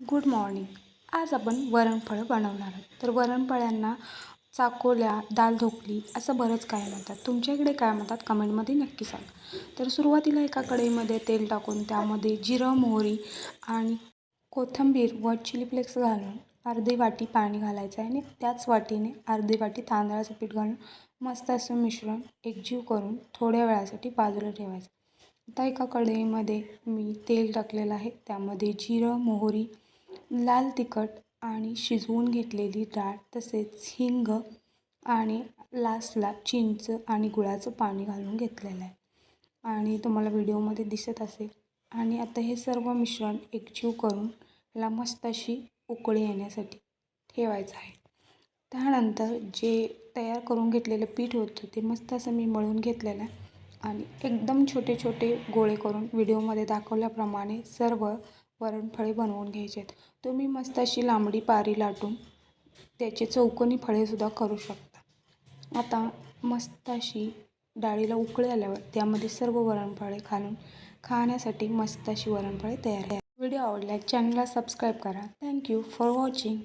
Good morning आज आपण वरणफळं बनवणार आहोत. तर वरणफळ्यांना चाकोल्या दाल ढोकली असं बरंच काय म्हणतात. तुमच्याकडे काय म्हणतात? कमेंटमध्ये नक्की सांगा. तर सुरुवातीला एका कढईमध्ये तेल टाकून त्यामध्ये जिरं मोहरी आणि कोथिंबीर व चिली फ्लेक्स घालून अर्धी वाटी पाणी घालायचं आहे आणि त्याच वाटीने अर्धी वाटी तांदळाचं पीठ घालून मस्त असं मिश्रण एकजीव करून थोड्या वेळासाठी बाजूला ठेवायचं. आता एका कढईमध्ये मी तेल टाकलेलं आहे. त्यामध्ये जिरं मोहरी लाल तिखट आणि शिजवून घेतलेली डाळ तसेच हिंग आणि लास्टला चिंच आणि गुळाचं पाणी घालून घेतलेलं आहे. आणि तुम्हाला व्हिडिओमध्ये दिसत असेल. आणि आता हे सर्व मिश्रण एकजीव करून ला मस्त अशी उकळी येण्यासाठी ठेवायचं आहे. त्यानंतर जे तयार करून घेतलेलं पीठ होतं ते मस्त असं मी मळून घेतलेलं आहे. आणि एकदम छोटे छोटे गोळे करून व्हिडिओमध्ये दाखवल्याप्रमाणे सर्व वरणफळे बनवून घ्यायचे आहेत तुम्ही मस्त अशी लांबडी पारी लाटून त्याचे चौकोनी फळेसुद्धा करू शकता. आता मस्त अशी डाळीला उकळी आल्यावर त्यामध्ये सर्व वरणफळे घालून खाण्यासाठी मस्त अशी वरणफळे तयार आहे व्हिडिओ आवडल्यास चॅनलला सबस्क्राईब करा. Thank you for watching.